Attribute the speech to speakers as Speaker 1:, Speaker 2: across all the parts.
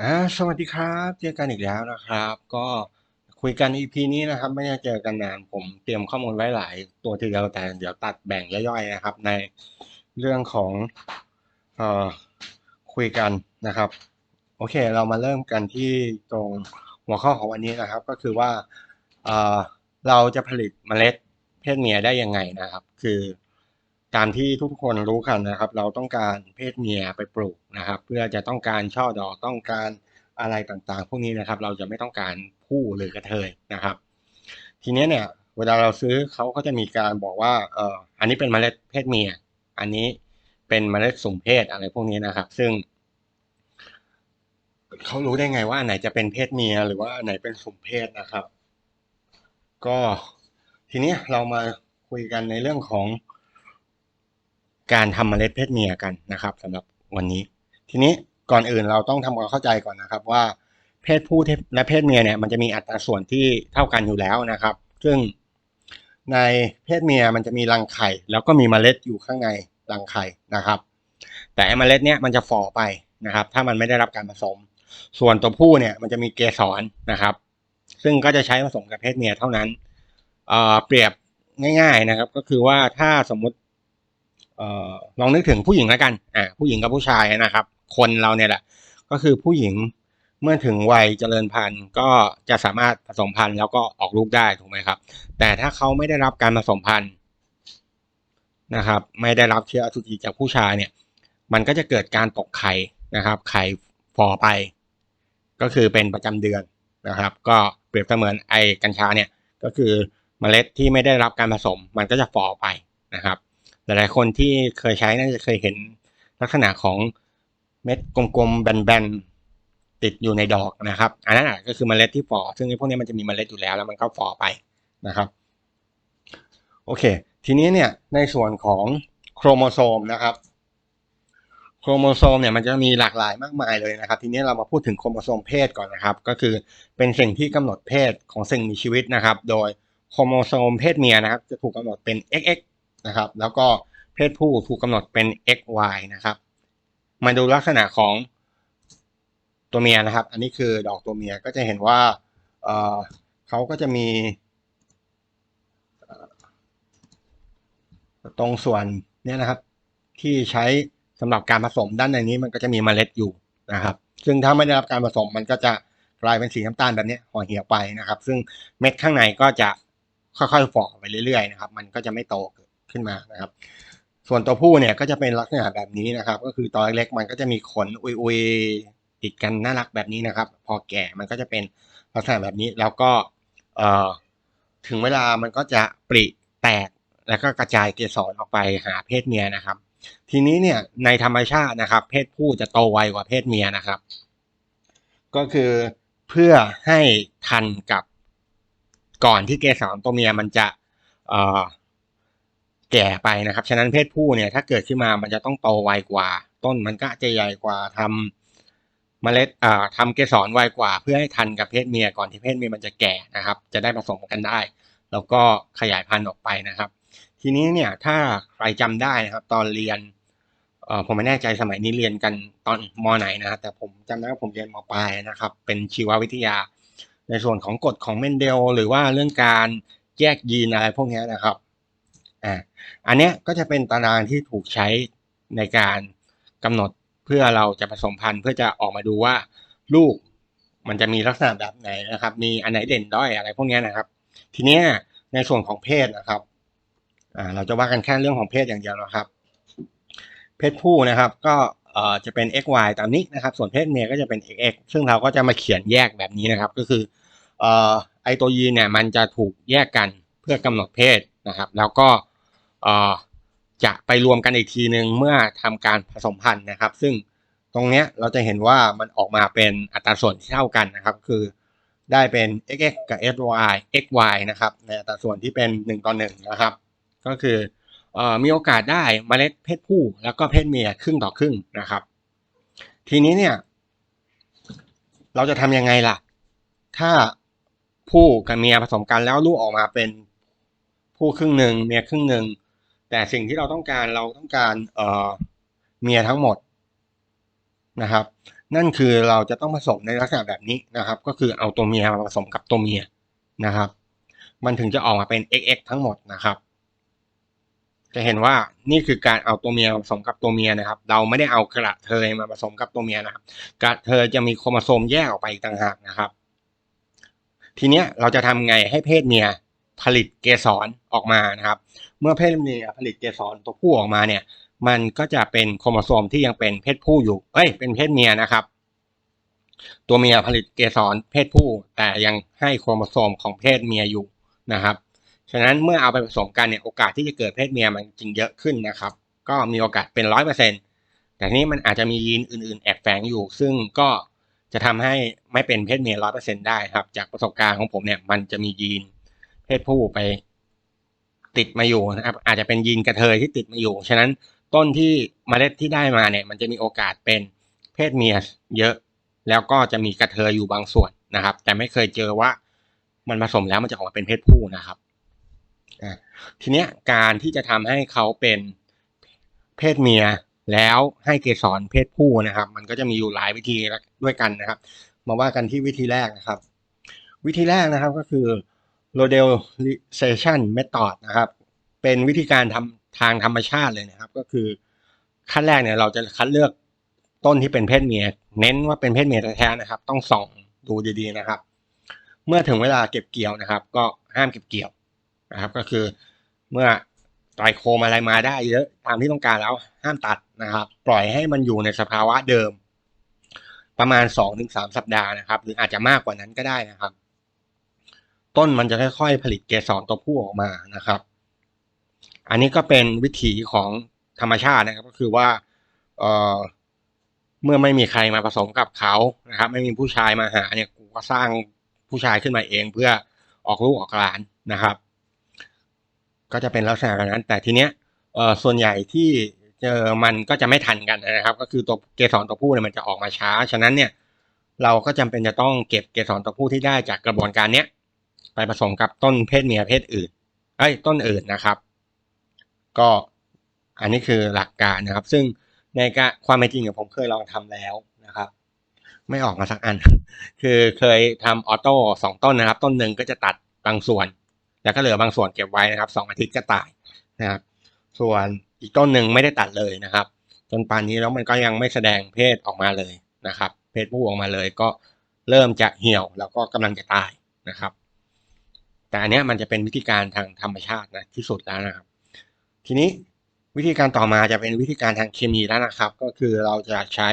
Speaker 1: อ่าสวัสดีครับ เจอกันอีกแล้วนะครับ ก็คุยกัน EP นี้นะครับ ไม่ได้เจอกันนานผมเตรียมข้อมูลไว้หลายตัวทีเดียวแต่เดี๋ยวตัดแบ่งย่อยๆนะครับ ในเรื่องของเอ่อคุยกันนะครับ โอเค เรามาเริ่มกันที่ตรงหัวข้อของวันนี้นะครับ ก็คือว่าเอ่อเราจะผลิตเมล็ดเพศเมียได้ยังไงนะครับ คือ ตามที่ทุกคนรู้กันนะครับ เราต้องการเพศเมียไปปลูกนะครับ เพื่อจะต้องการช่อดอกต้องการอะไรต่างๆ พวกนี้นะครับ เราจะไม่ต้องการผู้หรือกระเทยนะครับ ทีนี้เนี่ย เวลาเราซื้อเขาก็จะมีการบอกว่าเอออันนี้เป็นเมล็ดเพศเมีย อันนี้เป็นเมล็ดสุ่มเพศอะไรพวกนี้นะครับ ซึ่งเขารู้ได้ไงว่าอันไหนจะเป็นเพศเมียหรือว่าอันไหนเป็นสุ่มเพศนะครับ ก็ทีนี้เรามาคุยกันในเรื่องของ การทำเมล็ดเพศเมียกันนะครับสำหรับวันนี้ ทีนี้ก่อนอื่นเราต้องทำความเข้าใจก่อนนะครับ ว่าเพศผู้และเพศเมียเนี่ยมันจะมีอัตราส่วนที่เท่ากันอยู่แล้วนะครับ ซึ่งในเพศเมียมันจะมีรังไข่ แล้วก็มีเมล็ดอยู่ข้างในรังไข่นะครับ แต่เมล็ดเนี่ยมันจะฝ่อไปนะครับ ถ้ามันไม่ได้รับการผสม ส่วนตัวผู้เนี่ยมันจะมีเกสรนะครับ ซึ่งก็จะใช้ผสมกับเพศเมียเท่านั้นเปรียบง่าย ๆนะครับ ก็คือว่าถ้าสมมติ ออลองนึกถึงผู้หญิงแล้วกันอ่าผู้หญิงกับผู้ชายนะครับ คนเราเนี่ยแหละ ก็คือผู้หญิงเมื่อถึงวัยเจริญพันธุ์ก็จะสามารถผสมพันธุ์แล้วก็ออกลูกได้ถูกไหมครับ แต่ถ้าเขาไม่ได้รับการผสมพันธุ์นะครับ ไม่ได้รับเชื้ออสุจิจากผู้ชายเนี่ย มันก็จะเกิดการตกไข่นะครับ ไข่ฟอไป ก็คือเป็นประจำเดือนนะครับ ก็เปรียบเสมือนไอกัญชาเนี่ยก็คือเมล็ดที่ไม่ได้รับการผสม มันก็จะฟอไปนะครับ หลายๆคนที่เคยใช้น่าจะเคยเห็นลักษณะของเม็ดกลมๆแบนๆติดอยู่ในดอกนะครับ อันนั้นก็คือเมล็ดที่ฝ่อซึ่งพวกนี้มันจะมีเมล็ดอยู่แล้วแล้วมันก็ฝ่อไปนะครับโอเค ทีนี้เนี่ยในส่วนของโครโมโซมนะครับโครโมโซมเนี่ยมันจะมีหลากหลายมากมายเลยนะครับ ทีนี้เรามาพูดถึงโครโมโซมเพศก่อนนะครับ ก็คือเป็นสิ่งที่กำหนดเพศของสิ่งมีชีวิตนะครับ โดยโครโมโซมเพศเมียนะครับ จะถูกกาหนดเป็น XX นะครับ แล้วก็เพศผู้ถูกกำหนดเป็น XY นะครับ มาดูลักษณะของตัวเมียนะครับ อันนี้คือดอกตัวเมียก็จะเห็นว่าเเขาก็จะมีตรงส่วนนี้นะครับ ที่ใช้สำหรับการผสมด้านในนี้มันก็จะมีเมล็ดอยู่นะครับ ซึ่งถ้าไม่ได้รับการผสมมันก็จะกลายเป็นสีน้ำตาลแบบนี้ห่อเหี่ยวไปนะครับ ซึ่งเม็ดข้างในก็จะค่อยๆฝ่อไปเรื่อยๆนะครับ มันก็จะไม่โต ขึ้นมานะครับ ส่วนตัวผู้เนี่ยก็จะเป็นลักษณะแบบนี้นะครับ ก็คือตอนเล็กมันก็จะมีขนอุยๆติดกันน่ารักแบบนี้นะครับ พอแก่มันก็จะเป็นลักษณะแบบนี้แล้วก็เอ่อถึงเวลามันก็จะปริแตกแล้วก็กระจายเกสรออกไปหาเพศเมียนะครับ ทีนี้เนี่ยในธรรมชาตินะครับ เพศผู้จะโตไวกว่าเพศเมียนะครับ ก็คือเพื่อให้ทันกับก่อนที่เกสรตัวเมียมันจะเอ่อ แก่ไปนะครับ ฉะนั้นเพศผู้เนี่ยถ้าเกิดขึ้นมามันจะต้องโตไวกว่า ต้นมันก็จะใหญ่กว่าทำเมล็ดอ่าทำเกสรไวกว่า เพื่อให้ทันกับเพศเมียก่อนที่เพศเมียมันจะแก่นะครับ จะได้ผสมกันได้ แล้วก็ขยายพันธุ์ออกไปนะครับ ทีนี้เนี่ยถ้าใครจำได้นะครับตอนเรียนเอ่อผมไม่แน่ใจสมัยนี้เรียนกันตอนมไหนนะครับแต่ผมจำได้ว่าผมเรียนมปลายนะครับ เป็นชีววิทยา ในส่วนของกฎของเมนเดล หรือว่าเรื่องการแยกยีนอะไรพวกนี้นะครับ อ่าอันนี้ก็จะเป็นตารางที่ถูกใช้ในการกำหนดเพื่อเราจะผสมพันธุ์ เพื่อจะออกมาดูว่าลูกมันจะมีลักษณะแบบไหนนะครับ มีอันไหนเด่นด้อยอะไรพวกนี้นะครับ ทีนี้ในส่วนของเพศนะครับอ่าเราจะว่ากันแค่เรื่องของเพศอย่างเดียวนะครับ เพศผู้นะครับก็เอ่อจะเป็น xy ตามนี้นะครับ ส่วนเพศเมียก็จะเป็น xx ซึ่งเราก็จะมาเขียนแยกแบบนี้นะครับ ก็คือเอ่อไอตัวยีเนี่ยมันจะถูกแยกกันเพื่อกำหนดเพศนะครับ แล้วก็ จะไปรวมกันอีกทีหนึ่งเมื่อทำการผสมพันธุ์นะครับ ซึ่งตรงนี้เราจะเห็นว่ามันออกมาเป็นอัตราส่วนที่เท่ากันนะครับ คือได้เป็น xx กับ sy xy นะครับในอัตราส่วนที่เป็น 1 ต่อ 1 นะครับ ก็คือมีโอกาสได้เมล็ดเพศผู้ แล้วก็เพศเมียครึ่งต่อครึ่งนะครับ ทีนี้เนี่ย เราจะทำยังไงล่ะ ถ้าผู้กับเมียผสมกันแล้วลูกออกมาเป็นผู้ครึ่งหนึ่งเมียครึ่งหนึ่ง แต่สิ่งที่เราต้องการเราต้องการเอ่อเมียทั้งหมดนะครับ นั่นคือเราจะต้องผสมในลักษณะแบบนี้นะครับ ก็คือเอาตัวเมียมาผสมกับตัวเมียนะครับ มันถึงจะออกมาเป็น XX ทั้งหมดนะครับ จะเห็นว่านี่คือการเอาตัวเมียผสมกับตัวเมียนะครับ เราไม่ได้เอากระเทยมาผสมกับตัวเมียนะครับ กระเทยจะมีโครโมโซมแยกออกไปอีกต่างหากนะครับ ทีเนี้ยเราจะทำไงให้เพศเมีย ผลิตเกสรออกมานะครับ เมื่อเพศเมียผลิตเกสรตัวผู้ออกมาเนี่ย มันก็จะเป็นโครโมโซมที่ยังเป็นเพศผู้อยู่ เอ้ย เป็นเพศเมียนะครับ ตัวเมียผลิตเกสรเพศผู้ แต่ยังให้โครโมโซมของเพศเมียอยู่นะครับ ฉะนั้นเมื่อเอาไปผสมกันเนี่ยโอกาสที่จะเกิดเพศเมียมันจริงเยอะขึ้นนะครับ ก็มีโอกาสเป็นร้อยเปอร์เซ็นต์แต่นี้มันอาจจะมียีนอื่น ๆ แอบแฝงอยู่ ซึ่งก็จะทำให้ไม่เป็นเพศเมียร้อยเปอร์เซ็นต์ได้ครับ จากประสบการณ์ของผมเนี่ยมันจะมียีน เพศผู้ไป ติดมาอยู่นะครับ อาจจะเป็นยีนกระเทยที่ติดมาอยู่ ฉะนั้นต้นที่เมล็ดที่ได้มาเนี่ย มันจะมีโอกาสเป็นเพศเมียเยอะ แล้วก็จะมีกระเทยอยู่บางส่วนนะครับ แต่ไม่เคยเจอว่ามันผสมแล้วมันจะออกมาเป็นเพศผู้นะครับทีเนี้ยการที่จะทำให้เขาเป็นเพศเมียแล้วให้เกสรเพศผู้นะครับ มันก็จะมีอยู่หลายวิธีด้วยกันนะครับ มาว่ากันที่วิธีแรกนะครับ วิธีแรกนะครับก็คือ rodalization method นะครับ เป็นวิธีการทำทางธรรมชาติเลยนะครับ ก็คือขั้นแรกเนี่ยเราจะคัดเลือกต้นที่เป็นเพศเมีย เน้นว่าเป็นเพศเมียแท้ๆนะครับ ต้องส่องดูดีๆนะครับ เมื่อถึงเวลาเก็บเกี่ยวนะครับ ก็ห้ามเก็บเกี่ยวนะครับ ก็คือเมื่อไตรโคมอะไรมาได้เยอะตามที่ต้องการแล้วห้ามตัดนะครับ ปล่อยให้มันอยู่ในสภาวะเดิม ประมาณสองถึงสามสัปดาห์นะครับ หรืออาจจะมากกว่านั้นก็ได้นะครับ ต้นมันจะค่อยๆ ผลิตเกสรตัวผู้ออกมานะครับ อันนี้ก็เป็นวิถีของธรรมชาตินะครับก็คือว่าเอ่อเมื่อไม่มีใครมาผสมกับเขานะครับ ไม่มีผู้ชายมาหาเนี่ยกูก็สร้างผู้ชายขึ้นมาเองเพื่อออกลูกออกหลานนะครับ ก็จะเป็นลักษณะแบบนั้น แต่ทีเนี้ยเอ่อส่วนใหญ่ที่เจอมันก็จะไม่ทันกันนะครับ ก็คือตัวเกสรตัวผู้เนี่ยมันจะออกมาช้า ฉะนั้นเนี่ยเราก็จำเป็นจะต้องเก็บเกสรตัวผู้ที่ได้จากกระบวนการเนี้ย ไปผสมกับต้นเพศเมียเพศอื่นเอ้ยต้นอื่นนะครับ ก็อันนี้คือหลักการนะครับ ซึ่งในการความเป็นจริงเนี่ยผมเคยลองทำแล้วนะครับ ไม่ออกมาสักอัน คือเคยทำออโต้สองต้นนะครับ ต้นหนึ่งก็จะตัดบางส่วน แล้วก็เหลือบางส่วนเก็บไว้นะครับสองอาทิตย์ก็ตายนะครับ ส่วนอีกต้นหนึ่งไม่ได้ตัดเลยนะครับ จนป่านนี้แล้วมันก็ยังไม่แสดงเพศออกมาเลยนะครับ เพศผู้ออกมาเลยก็เริ่มจะเหี่ยวแล้วก็กำลังจะตายนะครับ แต่อันนี้มันจะเป็นวิธีการทางธรรมชาตินะที่สุดแล้วนะครับ ทีนี้วิธีการต่อมาจะเป็นวิธีการทางเคมีแล้วนะครับ ก็คือเราจะใช้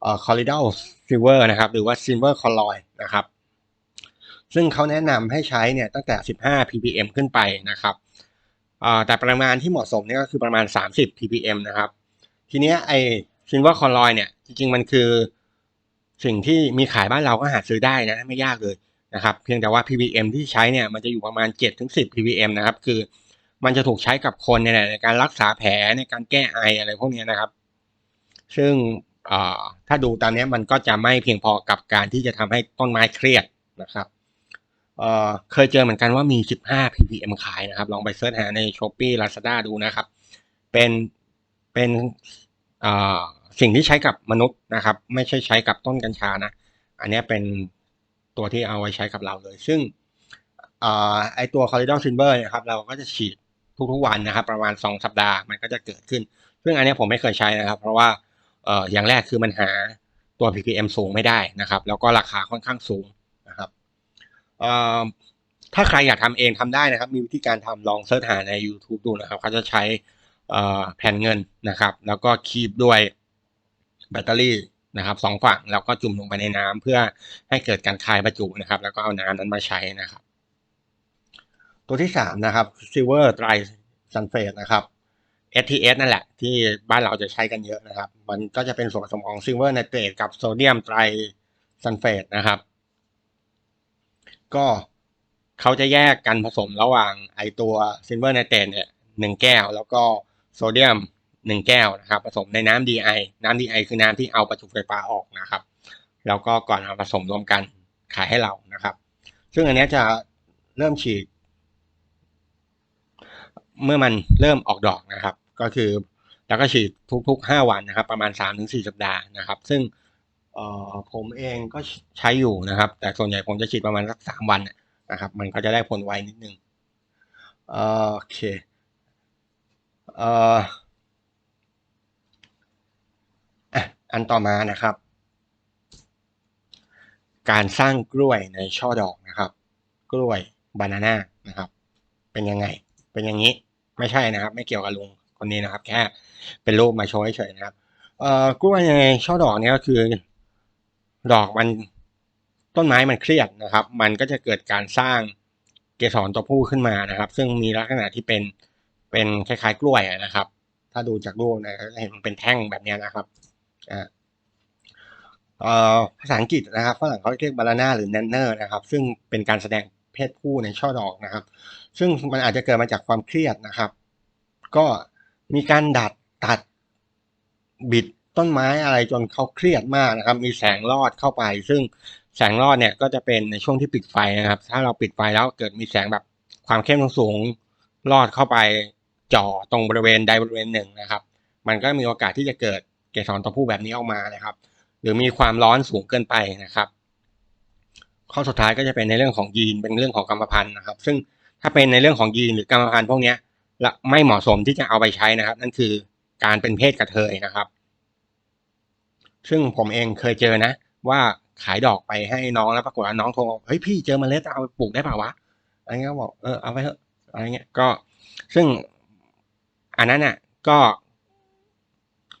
Speaker 1: เอ่อ colloidal silver นะครับ หรือว่า silver colloid นะครับ ซึ่งเขาแนะนำให้ใช้เนี่ยตั้งแต่ 15 ppm ขึ้นไปนะครับแต่ปริมาณที่เหมาะสมเนี่ยก็คือประมาณ 30 ppm นะครับ ทีเนี้ยไอ้ silver colloid เนี่ย จริงๆ มันคือสิ่งที่มีขายบ้านเราก็หาซื้อได้นะ ไม่ยากเลย นะครับเพียงแต่ว่า ppm ที่ใช้เนี่ยมันจะอยู่ประมาณ 7-10 ppm นะครับ คือมันจะถูกใช้กับคนเนี่ยในการรักษาแผลในการแก้ไออะไรพวกนี้นะครับ ซึ่งถ้าดูตามนี้มันก็จะไม่เพียงพอกับการที่จะทำให้ต้นไม้เครียดนะครับเเคยเจอเหมือนกันว่ามี 15 ppm ขายนะครับ ลองไปเสิร์ชหาใน Shopee Lazada ดูนะครับ เป็นเป็นสิ่งที่ใช้กับมนุษย์นะครับ ไม่ใช่ใช้กับต้นกัญชานะ อันนี้เป็น ตัวที่เอาไว้ใช้กับเราเลย ซึ่งไอตัว Corridor Silver นะครับเราก็จะฉีดทุกๆวันนะครับ ประมาณ 2 สัปดาห์มันก็จะเกิดขึ้น ซึ่งอันนี้ผมไม่เคยใช้นะครับ เพราะว่าเออย่างแรกคือมันหาตัว ppm สูงไม่ได้นะครับ แล้วก็ราคาค่อนข้างสูงนะครับถ้าใครอยากทำเองทำได้นะครับ มีวิธีการทำลองเสิร์ชหาใน YouTube ดูนะครับเขาจะใช้แผ่นเงินนะครับ แล้วก็คีบด้วยแบตเตอรี่ นะครับสองฝั่งแล้วก็จุ่มลงไปในน้ำเพื่อให้เกิดการคายประจุนะครับ แล้วก็เอาน้ำนั้นมาใช้นะครับ ตัวที่สามนะครับ silver dry sulfate นะครับ STS นั่นแหละที่บ้านเราจะใช้กันเยอะนะครับ มันก็จะเป็นส่วนผสมของซิลเวอร์ไนเตรตกับโซเดียมไตรซัลเฟตนะครับ ก็เขาจะแยกกันผสมระหว่างไอตัวซิลเวอร์ไนเตรตเนี่ยหนึ่งแก้ว แล้วก็โซเดียม หนึ่งแก้วนะครับผสมในน้ำ DI น้ำ DI คือน้ำที่เอาประจุไฟฟ้าออกนะครับ แล้วก็ก่อนเอาผสมรวมกันขายให้เรานะครับ ซึ่งอันนี้จะเริ่มฉีด เมื่อมันเริ่มออกดอกนะครับ ก็คือแล้วก็ฉีดทุกๆ 5 วันนะครับ ประมาณ 3-4 สัปดาห์นะครับ ซึ่งผมเองก็ใช้อยู่นะครับ แต่ส่วนใหญ่ผมจะฉีดประมาณสักสามวันนะครับ มันก็จะได้ผลไวนิดนึงโอเคเอ่ออะอั นต่อมานะครับ การสร้างกล้วยในช่อดอกนะครับ กล้วยบานาน่านะครับ เป็นยังไง เป็นอย่างนี้ไม่ใช่นะครับ ไม่เกี่ยวกับลุงคนนี้นะครับ แค่เป็นรูปมาโชว์เฉยๆนะครับเอ่อกล้วยในช่อดอกเนี้ก็คือ ดอกมันต้นไม้มันเครียดนะครับ มันก็จะเกิดการสร้างเกสรตัวผู้ขึ้นมานะครับ ซึ่งมีลักษณะที่เป็นเป็นคล้ายๆ กล้วยนะครับ ถ้าดูจากรูปนะจะเห็นมันเป็นแท่งแบบนี้นะครับ ภาษาอังกฤษนะครับฝรั่งเขาเรียกบาลาน่าหรือแนนเนอร์นะครับซึ่งเป็นการแสดงเพศผู้ในช่อดอกนะครับ ซึ่งมันอาจจะเกิดมาจากความเครียดนะครับ ก็มีการดัดตัดบิดต้นไม้อะไรจนเขาเครียดมากนะครับ มีแสงรอดเข้าไป ซึ่งแสงรอดเนี่ยก็จะเป็นในช่วงที่ปิดไฟนะครับ ถ้าเราปิดไฟแล้วเกิดมีแสงแบบความเข้มสูงรอดเข้าไปจ่อตรงบริเวณใดบริเวณหนึ่งนะครับ มันก็มีโอกาสที่จะเกิด เกสรตัวผู้แบบนี้ออกมานะครับ หรือมีความร้อนสูงเกินไปนะครับ ข้อสุดท้ายก็จะเป็นในเรื่องของยีนเป็นเรื่องของกรรมพันธุ์นะครับ ซึ่งถ้าเป็นในเรื่องของยีนหรือกรรมพันธุ์พวกนี้และไม่เหมาะสมที่จะเอาไปใช้นะครับ นั่นคือการเป็นเพศกระเทยนะครับ ซึ่งผมเองเคยเจอนะ ว่าขายดอกไปให้น้องแล้วปรากฏว่าน้องโทรเฮ้ยพี่เจอเมล็ดเอาไปปลูกได้ป่าวะอะไรเงี้ยบอกเออเอาไปเถอะอะไรเงี้ยก็ซึ่งอันนั้นน่ะก็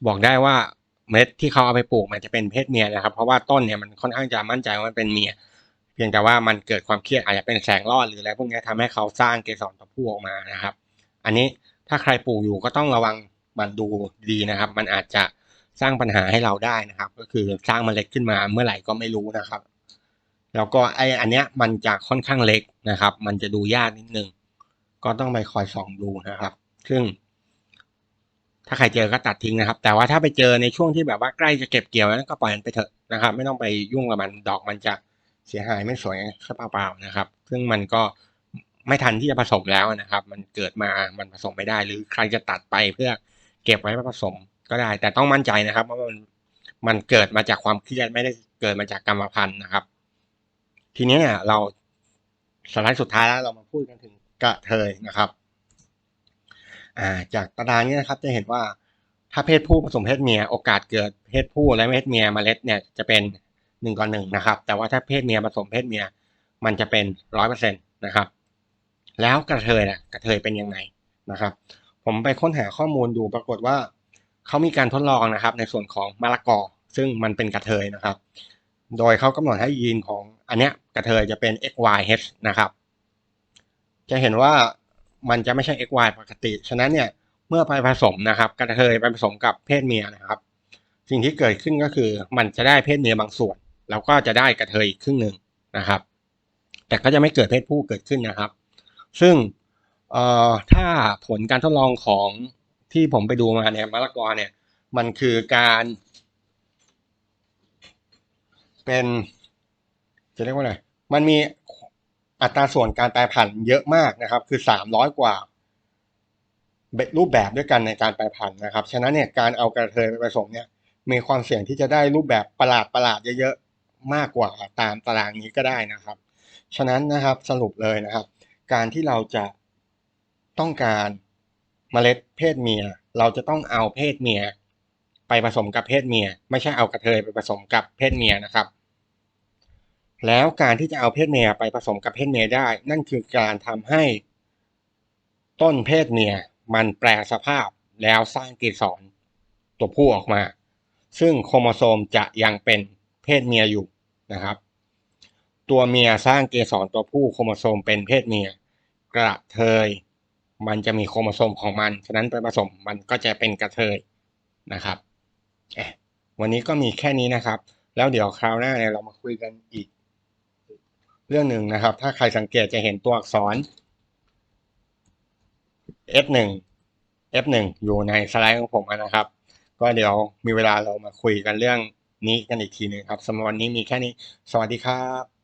Speaker 1: บอกได้ว่าเมล็ดที่เขาเอาไปปลูกมันจะเป็นเพศเมียนะครับ เพราะว่าต้นเนี่ยมันค่อนข้างจะมั่นใจว่ามันเป็นเมีย เพียงแต่ว่ามันเกิดความเครียดอาจจะเป็นแสงรอดหรืออะไรพวกนี้ทำให้เขาสร้างเกสรตัวผู้ออกมานะครับ อันนี้ถ้าใครปลูกอยู่ก็ต้องระวังมันดูดีนะครับ มันอาจจะสร้างปัญหาให้เราได้นะครับ ก็คือสร้างเมล็ดขึ้นมาเมื่อไหร่ก็ไม่รู้นะครับ แล้วก็ไออันเนี้ยมันจะค่อนข้างเล็กนะครับ มันจะดูยากนิดนึงก็ต้องไปคอยส่องดูนะครับ ซึ่ง ถ้าใครเจอก็ตัดทิ้งนะครับ แต่ว่าถ้าไปเจอในช่วงที่แบบว่าใกล้จะเก็บเกี่ยวนั้นก็ปล่อยมันไปเถอะนะครับ ไม่ต้องไปยุ่งกับมันดอกมันจะเสียหายไม่สวยแค่เปล่าๆนะครับ ซึ่งมันก็ไม่ทันที่จะผสมแล้วนะครับ มันเกิดมามันผสมไม่ได้ หรือใครจะตัดไปเพื่อเก็บไว้ผสมก็ได้ แต่ต้องมั่นใจนะครับว่ามันมันเกิดมาจากความเครียดไม่ได้เกิดมาจากกรรมพันธุ์นะครับ ทีนี้เนี่ยเราสไลด์สุดท้ายแล้วเรามาพูดกันถึงกระเทยนะครับ อ่าจากตารางนี้นะครับจะเห็นว่าถ้าเพศผู้ผสมเพศเมียโอกาสเกิดเพศผู้และเพศเมียเมล็ดเนี่ยจะเป็นหนึ่งต่อนหนึ่งนะครับ แต่ว่าถ้าเพศเมียผสมเพศเมียมันจะเป็นร้อยเปอร์เซ็นตนะครับ แล้วกระเทยนะกระเทยเป็นยังไงนะครับ ผมไปค้นหาข้อมูลดูปรากฏว่าเขามีการทดลองนะครับ ในส่วนของมะละกอ ซึ่งมันเป็นกระเทยนะครับ โดยเขากำหนดให้ยีนของอันเนี้ยกระเทยจะเป็น XYH นะครับ จะเห็นว่า มันจะไม่ใช่ XY ปกติ ฉะนั้นเนี่ยเมื่อไปผสมนะครับกระเทยไปผสมกับเพศเมียนะครับ สิ่งที่เกิดขึ้นก็คือมันจะได้เพศเมียบางส่วน แล้วก็จะได้กระเทยอีกครึ่งหนึ่งนะครับ แต่ก็จะไม่เกิดเพศผู้เกิดขึ้นนะครับ ซึ่งเอ่อถ้าผลการทดลองของที่ผมไปดูมาเนี่ยมะละกอเนี่ยมันคือการ เป็น จะเรียกว่าอะไรมันมี อัตราส่วนการแปรผันเยอะมากนะครับ คือสามร้อยกว่ารูปแบบด้วยกันในการแปรผันนะครับ ฉะนั้นเนี่ยการเอากระเทยไปผสมเนี่ยมีความเสี่ยงที่จะได้รูปแบบประหลาดประหลาดเยอะๆมากกว่าตามตารางนี้ก็ได้นะครับ ฉะนั้นนะครับสรุปเลยนะครับ การที่เราจะต้องการเมล็ดเพศเมีย เราจะต้องเอาเพศเมีย ไปผสมกับเพศเมีย ไม่ใช่เอากระเทยไปผสมกับเพศเมียนะครับ แล้วการที่จะเอาเพศเมียไปผสมกับเพศเมียได้ นั่นคือการทำให้ต้นเพศเมียมันแปลสภาพแล้วสร้างเกสรตัวผู้ออกมา ซึ่งโครโมโซมจะยังเป็นเพศเมียอยู่นะครับ ตัวเมียสร้างเกสรตัวผู้โครโมโซมเป็นเพศเมีย กระเทย มันจะมีโครโมโซมของมัน ฉะนั้นไปผสมมันก็จะเป็นกระเทยนะครับวันนี้ก็มีแค่นี้นะครับ แล้วเดี๋ยวคราวหน้าเนี่ยเรามาคุยกันอีก เรื่องหนึ่งนะครับ ถ้าใครสังเกตจะเห็นตัวอักษร F1 F1 อยู่ในสไลด์ของผมนะครับ ก็เดี๋ยวมีเวลาเรามาคุยกันเรื่องนี้กันอีกทีหนึ่งครับสำหรับวันนี้มีแค่นี้ สวัสดีครับ